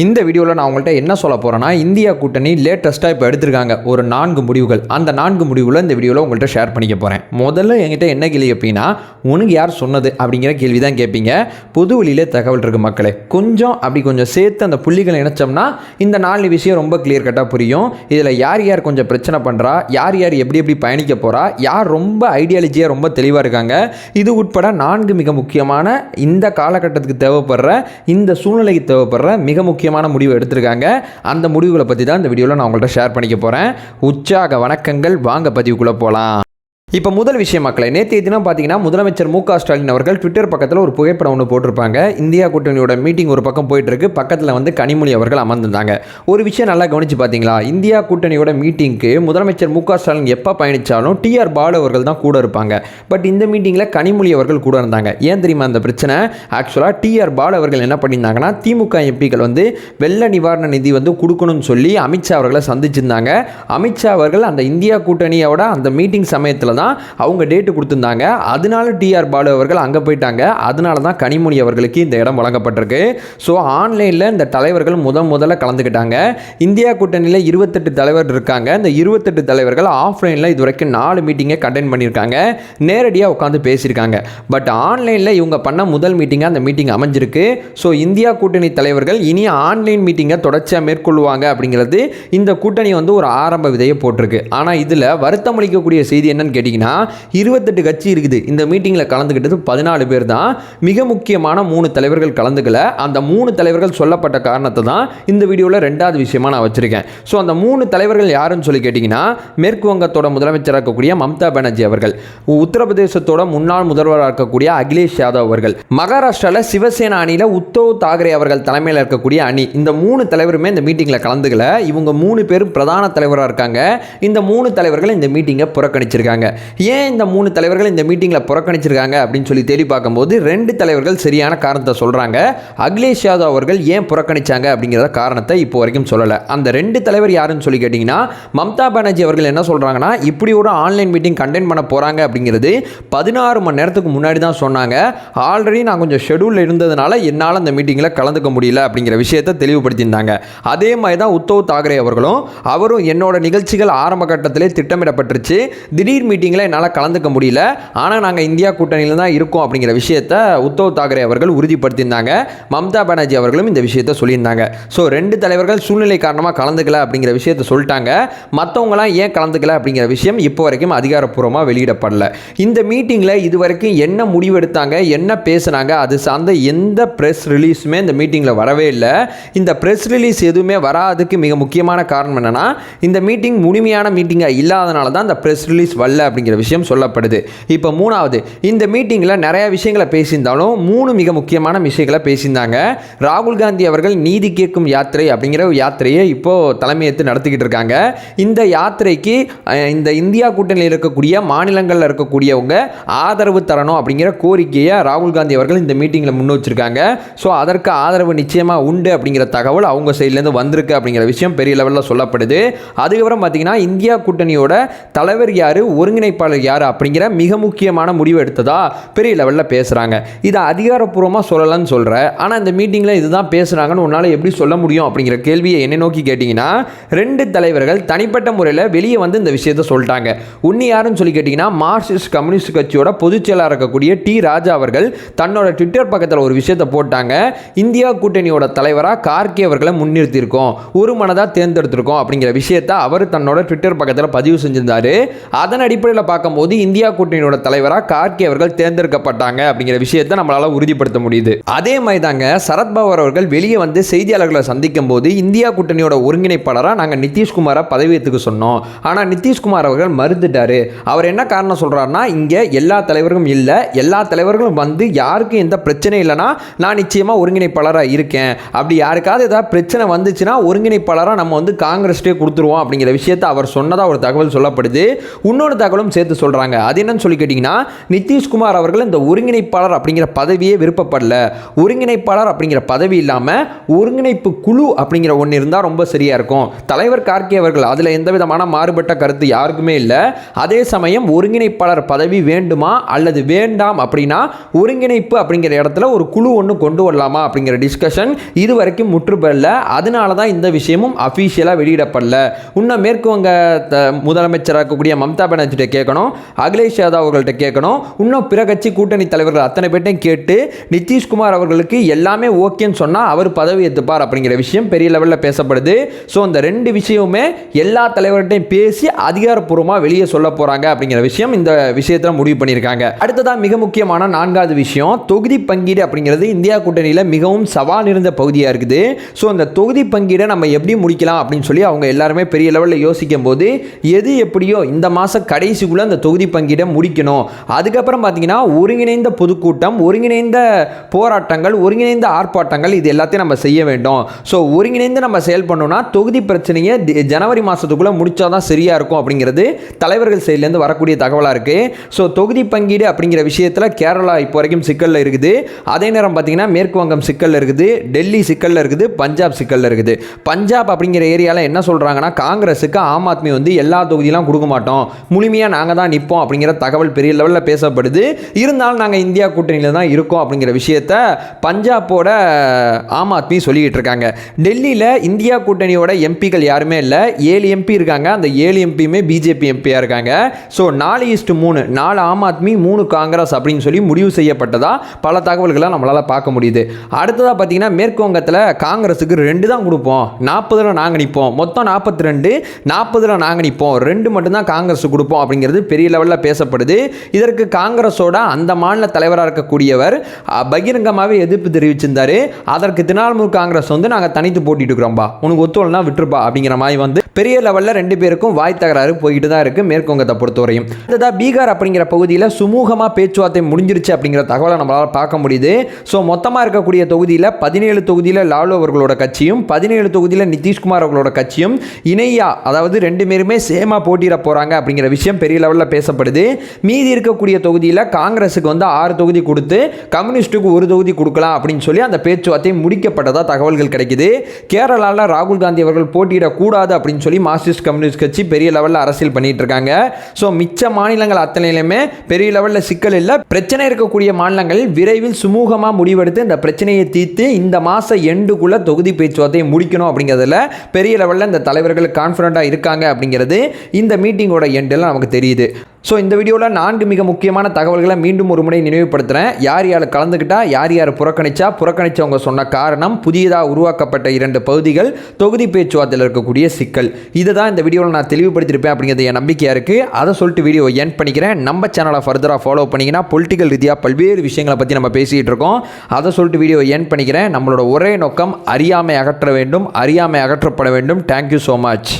இந்த வீடியோவில் நான் உங்கள்கிட்ட என்ன சொல்ல போகிறேன்னா இந்தியா கூட்டணி லேட்டஸ்ட்டாக இப்போ எடுத்திருக்காங்க. ஒரு நான்கு முடிவுகள். அந்த நான்கு முடிவில் இந்த வீடியோவில் உங்கள்கிட்ட ஷேர் பண்ணிக்க போகிறேன் முதல்ல என்கிட்ட என்ன கேள்வி அப்படின்னா உனக்கு யார் சொன்னது? அப்படிங்கிற கேள்வி தான் கேட்பீங்க பொது வழியிலே தகவல் இருக்குது மக்களே. கொஞ்சம் அப்படி கொஞ்சம் சேர்த்து அந்த புள்ளிகளை இணைச்சோம்னா இந்த நாலு விஷயம் ரொம்ப கிளியர் கட்டாக புரியும். இதில் யார் யார் கொஞ்சம் பிரச்சனை பண்ணுறா யார் யார் எப்படி எப்படி பயணிக்க போகிறா யார் ரொம்ப ஐடியாலஜியாக ரொம்ப தெளிவாக இருக்காங்க? இது உட்பட நான்கு மிக முக்கியமான இந்த காலகட்டத்துக்கு தேவைப்படுற இந்த சூழ்நிலைக்கு தேவைப்படுற மிக முக்கிய முக்கியமான முடிவு எடுத்திருக்காங்க. அந்த முடிவுகளை பற்றி தான் இந்த வீடியோவில் நான் உங்கள்கிட்ட ஷேர் பண்ணிக்க போகிறேன் உற்சாக வணக்கங்கள். வாங்க பதிவுக்குள்ளே போகலாம் இப்போ முதல் விஷயம் மக்களை நேற்றைய தினம் பார்த்தீங்கன்னா முதலமைச்சர் மு க ஸ்டாலின் அவர்கள் ட்விட்டர் பக்கத்தில் ஒரு புகைப்படம் ஒன்று போட்டிருப்பாங்க. இந்தியா கூட்டணியோட மீட்டிங் ஒரு பக்கம் போயிட்டு இருக்கு பக்கத்தில் வந்து கனிமொழி அவர்கள் அமர்ந்திருந்தாங்க. ஒரு விஷயம் நல்லா கவனிச்சு பார்த்தீங்களா? இந்தியா கூட்டணியோட மீட்டிங்க்கு முதலமைச்சர் மு க ஸ்டாலின் எப்போ பயணித்தாலும் டிஆர் பாலு அவர்கள் தான் கூட இருப்பாங்க. பட் இந்த மீட்டிங்கில் கனிமொழி அவர்கள் கூட இருந்தாங்க. ஏன் தெரியுமா அந்த பிரச்சனை? ஆக்சுவலாக டிஆர் பாலு அவர்கள் என்ன பண்ணியிருந்தாங்கன்னா திமுக எம்பிக்கள் வந்து வெள்ள நிவாரண நிதி வந்து கொடுக்கணும்னு சொல்லி அமித்ஷா அவர்களை சந்திச்சிருந்தாங்க. அமித்ஷா அவர்கள் அந்த இந்தியா கூட்டணியோட அந்த மீட்டிங் சமயத்தில் தான் அவங்க டேட்டு கொடுத்துருந்தாங்க. அதனால டிஆர் பாலு அவர்கள் அங்கே போயிட்டாங்க. அதனால தான் கனிமொழி அவர்களுக்கு இந்த இடம் வழங்கப்பட்டிருக்கு. ஸோ ஆன்லைனில் இந்த தலைவர்கள் முதன் முதல்ல கலந்துக்கிட்டாங்க. இந்தியா கூட்டணியில் இருபத்தெட்டு தலைவர் இருக்காங்க. இந்த இருபத்தெட்டு தலைவர்கள் ஆஃப்லைனில் இது வரைக்கும் நாலு மீட்டிங்கை கண்டென்ட் பண்ணியிருக்காங்க. நேரடியாக உட்காந்து பேசியிருக்காங்க. பட் ஆன்லைனில் இவங்க பண்ண முதல் மீட்டிங்காக அந்த மீட்டிங் அமைஞ்சிருக்கு. ஸோ இந்தியா கூட்டணி தலைவர்கள் இனி ஆன்லைன் மீட்டிங்கை தொடர்ச்சியாக மேற்கொள்வாங்க அப்படிங்கிறது இந்த கூட்டணி வந்து ஒரு ஆரம்ப விதையை போட்டிருக்கு. ஆனால் இதில் வருத்தம் அளிக்கக்கூடிய செய்தி என்னன்னு கேட்டிங்கன்னா இருபத்தெட்டு கட்சி இருக்குது. இந்த மீட்டிங்கில் கலந்துக்கிட்டது பதினாலு பேர் தான். மிக முக்கியமான மூணு தலைவர்கள் கலந்துக்கல. அந்த மூணு தலைவர்கள் சொல்லப்பட்ட காரணத்தை தான் இந்த வீடியோவில் ரெண்டாவது விஷயமா நான் வச்சுருக்கேன். ஸோ அந்த மூணு தலைவர்கள் யாருன்னு சொல்லி கேட்டிங்கன்னா மேற்கு வங்கத்தோட முதலமைச்சராக இருக்கக்கூடிய மம்தா பானர்ஜி அவர்கள். உத்தரப்பிரதேசத்தோட முன்னாள் முதல்வராக இருக்கக்கூடிய அகிலேஷ் யாதவ் அவர்கள். மகாராஷ்டிராவில் சிவசேனா அணியில் உத்தவ் தாக்கரே அவர்கள் தலைமையில் இருக்கக்கூடிய அணி. இந்த மூணு தலைவருமே இந்த மீட்டிங்கில் கலந்துக்கல. இவங்க மூணு பேரும் பிரதான தலைவராக இருக்காங்க. இந்த மூணு தலைவர்கள் இந்த மீட்டிங்கை புறக்கணிச்சிருக்காங்க. ஏன் இந்த மூணு தலைவர்கள் இந்த மீட்டிங்கில் புறக்கணிச்சிருக்காங்க அப்படின்னு சொல்லி தேடி பார்க்கும்போது ரெண்டு தலைவர்கள் சரியான காரணத்தை சொல்கிறாங்க அகிலேஷ் யாதவ் அவர்கள் ஏன் புறக்கணிச்சாங்க அப்படிங்கிறத காரணத்தை இப்போ வரைக்கும் சொல்லலை. அந்த ரெண்டு தலைவர் யாருன்னு சொல்லி கேட்டிங்கன்னா மம்தா பானர்ஜி அவர்கள் என்ன சொல்கிறாங்கன்னா இப்படி ஒரு ஆன்லைன் மீட்டிங் கண்டென்ட் பண்ண போகிறாங்க அப்படிங்கிறது பதினாறு மணி நேரத்துக்கு முன்னாடி தான் சொன்னாங்க. ஆல்ரெடி நான் கொஞ்சம் ஷெடியூலில் இருந்ததுனால என்னால் அந்த மீட்டிங்கில் கலந்துக்க முடியல அப்படிங்கிற விஷயத்தை தெளிவுபடுத்தியிருந்தாங்க. அதே மாதிரி தான் உத்தவ் தாக்கரே அவர்களும் அவரும் என்னோட நிகழ்ச்சிகள் ஆரம்ப கட்டத்திலே திட்டமிடப்பட்டுருச்சு. திடீர் மீட்டிங் மீட்டிங்கில் என்னால் கலந்துக்க முடியல. ஆனால் நாங்கள் இந்தியா கூட்டணியில் தான் இருக்கோம் அப்படிங்கிற விஷயத்தை உத்தவ் தாக்கரே அவர்கள் உறுதிப்படுத்தியிருந்தாங்க. மம்தா பானர்ஜி அவர்களும் இந்த விஷயத்தை சொல்லியிருந்தாங்க. ஸோ ரெண்டு தலைவர்கள் சூழ்நிலை காரணமாக கலந்துக்கல அப்படிங்கிற விஷயத்தை சொல்லிட்டாங்க. மற்றவங்களாம் ஏன் கலந்துக்கல அப்படிங்கிற விஷயம் இப்போ வரைக்கும் அதிகாரப்பூர்வமாக வெளியிடப்படல. இந்த மீட்டிங்கில் இது வரைக்கும் என்ன முடிவெடுத்தாங்க என்ன பேசுனாங்க அது சார்ந்த எந்த ப்ரெஸ் ரிலீஸுமே இந்த மீட்டிங்கில் வரவே இல்லை. இந்த ப்ரெஸ் ரிலீஸ் எதுவுமே வராதுக்கு மிக முக்கியமான காரணம் என்னென்னா இந்த மீட்டிங் முழுமையான மீட்டிங்காக இல்லாதனால தான் இந்த ப்ரெஸ் ரிலீஸ் வரல அப்படிங்கிற விஷயம் சொல்லப்படுது. இப்போ மூணாவது இந்த மீட்டிங்கில் நிறைய விஷயங்களை பேசியிருந்தாலும் மூணு மிக முக்கியமான விஷயங்களை பேசியிருந்தாங்க. ராகுல் காந்தி அவர்கள் நீதி கேட்கும் யாத்திரை அப்படிங்கிற யாத்திரையை இப்போது தலைமையேற்று நடத்திக்கிட்டு இருக்காங்க. இந்த யாத்திரைக்கு இந்த இந்தியா கூட்டணியில் இருக்கக்கூடிய மாநிலங்களில் இருக்கக்கூடியவங்க ஆதரவு தரணும் அப்படிங்கிற கோரிக்கையை ராகுல் காந்தி அவர்கள் இந்த மீட்டிங்கில் முன் வச்சிருக்காங்க. ஸோ அதற்கு ஆதரவு நிச்சயமாக உண்டு அப்படிங்கிற தகவல் அவங்க சைட்லேருந்து வந்திருக்கு அப்படிங்கிற விஷயம் பெரிய லெவலில் சொல்லப்படுது. அதுக்கப்புறம் பார்த்தீங்கன்னா இந்தியா கூட்டணியோட தலைவர் யார்? ஒருங்கிணைப்பாளர் யார் அப்படிங்கிற மிக முக்கியமான முடிவு எடுத்ததா பெரிய லெவலில் பேசுகிறாங்க இதை அதிகாரப்பூர்வமாக சொல்லலாம்னு சொல்கிற ஆனால் இந்த மீட்டிங்கில் இதுதான் பேசுகிறாங்கன்னு உன்னால் எப்படி சொல்ல முடியும் அப்படிங்கிற கேள்வியை என்னை நோக்கி கேட்டிங்கன்னா ரெண்டு தலைவர்கள் தனிப்பட்ட முறையில் வெளியே வந்து இந்த விஷயத்தை சொல்லிட்டாங்க. உன்னி யாருன்னு சொல்லி கேட்டிங்கன்னா மார்க்சிஸ்ட் கம்யூனிஸ்ட் கட்சியோட பொதுச் செயலாளர் இருக்கக்கூடிய டி. ராஜா அவர்கள் தன்னோட ட்விட்டர் பக்கத்தில் ஒரு விஷயத்தை போட்டாங்க. இந்தியா கூட்டணியோட தலைவராக கார்கே அவர்களை முன்னிறுத்தியிருக்கோம். ஒரு மனதாக தேர்ந்தெடுத்திருக்கோம் அப்படிங்கிற விஷயத்தை அவர் தன்னோட ட்விட்டர் பக்கத்தில் பதிவு செஞ்சிருந்தார். அதன் அடிப்படையில் பார்க்கும்போது இந்தியா கூட்டணியோட தலைவராக கார்கே அவர்கள் தேர்ந்தெடுக்கப்பட்டாங்க அப்படிங்கிற விஷயத்தை நம்மளால் உறுதிப்படுத்த முடியுது. அதே மாதிரி தாங்க சரத்பவர் அவர்கள் வெளியே வந்து செய்தியாளர்களை சந்திக்கும் போது இந்தியா கூட்டணியோட ஒருங்கிணைப்பாளராக நாங்கள் நிதிஷ்குமாரை பதவியேற்றுக்க சொன்னோம். ஆனால் நிதிஷ்குமார் அவர்கள் மறுத்துட்டாரு. அவர் என்ன காரணம் சொல்கிறாருன்னா இங்கே எல்லா தலைவர்களும் இல்லை எல்லா தலைவர்களும் வந்து யாருக்கும் எந்த பிரச்சனை இல்லைன்னா நான் நிச்சயமாக ஒருங்கிணைப்பாளராக இருக்கேன். அப்படி யாருக்காவது ஏதாவது பிரச்சனை வந்துச்சுன்னா ஒருங்கிணைப்பாளராக நம்ம வந்து காங்கிரஸ்டே கொடுத்துருவோம் அப்படிங்கிற விஷயத்தை அவர் சொன்னதாக ஒரு தகவல் சொல்லப்படுது. இன்னொரு தகவல் தகவலும் சேர்த்து சொல்கிறாங்க அது என்னன்னு சொல்லி கேட்டிங்கன்னா நிதிஷ்குமார் அவர்கள் இந்த ஒருங்கிணைப்பாளர் அப்படிங்கிற பதவியே விருப்பப்படல. ஒருங்கிணைப்பாளர் அப்படிங்கிற பதவி இல்லாமல் ஒருங்கிணைப்பு குழு அப்படிங்கிற ஒன்று இருந்தால் ரொம்ப சரியாக இருக்கும். தலைவர் கார்கே அவர்கள் அதில் எந்த விதமான மாறுபட்ட கருத்து யாருக்குமே இல்லை. அதே சமயம் ஒருங்கிணைப்பாளர் பதவி வேண்டுமா அல்லது வேண்டாம் அப்படின்னா ஒருங்கிணைப்பு அப்படிங்கிற இடத்துல ஒரு குழு ஒன்று கொண்டு வரலாமா அப்படிங்கிற டிஸ்கஷன் இது வரைக்கும் முற்றுப்பெறல அதனால தான் இந்த விஷயமும் அஃபீஷியலாக வெளியிடப்படல. இன்னும் மேற்கு வங்க முதலமைச்சராக இருக்கக்கூடிய மம்தா பானர்ஜிட்ட கேட்கணும். அகிலேஷ் யாதவ் அவர்கள்ட்ட கேட்கணும். இன்னும் பிற கட்சி கூட்டணி தலைவர்கள் அத்தனை பேர்ட்டையும் கேட்டு நிதிஷ்குமார் அவர்களுக்கு எல்லாமே ஓகேன்னு சொன்னால் அவர் பதவி ஏற்றுப்பார் அப்படிங்கிற விஷயம் பெரிய லெவலில் பேசப்படுது. ஸோ இந்த ரெண்டு விஷயமுமே எல்லா தலைவர்கிட்டையும் பேசி அதிகாரப்பூர்வமாக வெளியே சொல்ல போகிறாங்க அப்படிங்கிற விஷயம் இந்த விஷயத்தில் முடிவு பண்ணியிருக்காங்க. அடுத்ததாக மிக முக்கியமான நான்காவது விஷயம் தொகுதி பங்கீடு அப்படிங்கிறது இந்தியா கூட்டணியில் மிகவும் சவால் இருந்த பகுதியாக இருக்குது. ஸோ அந்த தொகுதி பங்கீடை நம்ம எப்படி முடிக்கலாம் அப்படின்னு சொல்லி அவங்க எல்லாருமே பெரிய லெவலில் யோசிக்கும் போது எது எப்படியோ இந்த மாதம் கடைசிக்குள்ளே அந்த தொகுதி பங்கீடை முடிக்கணும். அதுக்கப்புறம் பார்த்தீங்கன்னா ஒருங்கிணைந்த பொதுக்கூட்டம் ஒருங்கிணைந்த போராட்டங்கள் ஒருங்கிணைந்த ஆர்ப்பாட்டங்கள் இது எல்லாத்தையும் நம்ம செய்ய வேண்டும். ஸோ ஒருங்கிணைந்து நம்ம செயல்படணும்னா தொகுதி பிரச்சனையை ஜனவரி மாதத்துக்குள்ளே முடிச்சா தான் சரியாக இருக்கும் அப்படிங்கிறது தலைவர்கள் சைட்லேருந்து வரக்கூடிய தகவலாக இருக்குது ஸோ தொகுதி பங்கீடு அப்படிங்கிற விஷயத்தில் கேரளா இப்போ வரைக்கும் சிக்கலில் இருக்குது. அதே நேரம் பார்த்தீங்கன்னா மேற்கு வங்கம் சிக்கலில் இருக்குது டெல்லி சிக்கலில் இருக்குது பஞ்சாப் சிக்கலில் இருக்குது. பஞ்சாப் அப்படிங்கிற ஏரியாவில் என்ன சொல்கிறாங்கன்னா காங்கிரஸுக்கு ஆம் ஆத்மி வந்து எல்லா தொகுதியெல்லாம் கொடுக்க மாட்டோம். முழுமையாக நாங்கள் தான் நிற்போம் அப்படிங்கிற தகவல் பெரிய லெவலில் பேசப்படுது. இருந்தாலும் நாங்கள் இந்தியா கூட்டணியில் தான் இருக்கோம் அப்படிங்கிற விஷயத்த பஞ்சாப்போட ஆம் ஆத்மி சொல்லிக்கிட்டு இருக்காங்க. டெல்லியில் இந்தியா கூட்டணியோட எம்பிக்கள் யாருமே இல்லை. ஏழு எம்பி இருக்காங்க. அந்த ஏழு எம்பியுமே பிஜேபி எம்பியாக இருக்காங்க. ஸோ நாலு ஈஸ்ட் மூணு நாலு ஆம் ஆத்மி மூணு காங்கிரஸ் அப்படின்னு சொல்லி முடிவு செய்யப்பட்டதாக பல தகவல்களை நம்மளால் பார்க்க முடியுது. அடுத்ததாக பார்த்தீங்கன்னா மேற்கு வங்கத்தில் காங்கிரஸுக்கு ரெண்டு தான் கொடுப்போம். நாற்பதில் நாங்கள் நிற்போம் மொத்தம் நாற்பத்தி ரெண்டு நாற்பதில் நாங்கள் நிற்போம் ரெண்டு மட்டும்தான் காங்கிரஸ் கொடுப்போம் அப்படிங்கிறது பெரிய லெவலில் பேசப்படுது. இதற்கு காங்கிரஸோட அந்த மாநில தலைவராக இருக்கக்கூடியவர் பகிரங்கமாகவே எதிர்ப்பு தெரிவிச்சிருந்தாரு. அதற்கு திரிணாமுல் காங்கிரஸ் வந்து நாங்கள் தனித்து போட்டிட்டு இருக்கிறோம்பா உனக்கு ஒத்துழைனா விட்டுருப்பா அப்படிங்கிற மாதிரி வந்து பெரிய லெவலில் ரெண்டு பேருக்கும் வாய் தகராறு போய்கிட்டு தான் இருக்குது மேற்குவங்கத்தை பொறுத்தவரையும். அடுத்ததாக பீகார் அப்படிங்கிற பகுதியில் சுமூகமாக பேச்சுவார்த்தை முடிஞ்சிருச்சு அப்படிங்கிற தகவலை நம்மளால் பார்க்க முடியுது. ஸோ மொத்தமாக இருக்கக்கூடிய தொகுதியில் பதினேழு தொகுதியில் லாலு அவர்களோட கட்சியும் பதினேழு தொகுதியில் நிதிஷ்குமார் அவர்களோட கட்சியும் இணையா அதாவது ரெண்டு பேருமே சேமாக போட்டியிட போகிறாங்க அப்படிங்கிற விஷயம் பெரிய லெவலில் பேசப்படுது. மீதி இருக்கக்கூடிய தொகுதியில் காங்கிரஸுக்கு வந்து ஆறு தொகுதி கொடுத்து கம்யூனிஸ்ட்டுக்கு ஒரு தொகுதி கொடுக்கலாம் அப்படின்னு சொல்லி அந்த பேச்சுவார்த்தை முடிக்கப்பட்டதாக தகவல்கள் கிடைக்குது. கேரளாவில் ராகுல் காந்தி அவர்கள் போட்டியிடக்கூடாது அப்படின்னு சொல்லி மார்க்சிஸ்ட் கம்யூனிஸ்ட் கட்சி பெரிய லெவலில் அரசியல் பண்ணிட்டு இருக்காங்க. ஸோ மிச்ச மாநிலங்கள் அத்தனையிலுமே பெரிய லெவலில் சிக்கல் இல்லை. பிரச்சனை இருக்கக்கூடிய மாநிலங்கள் விரைவில் சுமூகமாக முடிவெடுத்து இந்த பிரச்சனையை தீர்த்து இந்த மாத எண்டுக்குள்ளே தொகுதி பேச்சுவார்த்தையை முடிக்கணும் அப்படிங்கிறதுல பெரிய லெவலில் இந்த தலைவர்கள் கான்ஃபிடண்ட்டாக இருக்காங்க அப்படிங்கிறது இந்த மீட்டிங்கோட எண்டில் நமக்கு தெரியுது. ஸோ இந்த வீடியோவில் நான்கு மிக முக்கியமான தகவல்களை மீண்டும் ஒரு முறை நினைவுபடுத்துகிறேன் யார் யார் கலந்துக்கிட்டா யார் யார் புறக்கணிச்சா புறக்கணித்தவங்க சொன்ன காரணம் புதியதாக உருவாக்கப்பட்ட இரண்டு பகுதிகள் தொகுதி பேச்சுவார்த்தையில் இருக்கக்கூடிய சிக்கல். இதை தான் இந்த வீடியோவில் நான் தெளிவுபடுத்தியிருப்பேன் அப்படிங்கிறது என் நம்பிக்கையாக இருக்குது அதை சொல்லிட்டு வீடியோ என் பண்ணிக்கிறேன். நம்ம சேனலை ஃபர்தராக ஃபாலோ பண்ணிங்கன்னா பொலிட்டிக்கல் ரீதியாக பல்வேறு விஷயங்களை பற்றி நம்ம பேசிகிட்டு இருக்கோம். அதை சொல்லிட்டு வீடியோ என் பண்ணிக்கிறேன். நம்மளோட ஒரே நோக்கம் அறியாமை அகற்ற வேண்டும் அறியாமை அகற்றப்பட வேண்டும். Thank you so much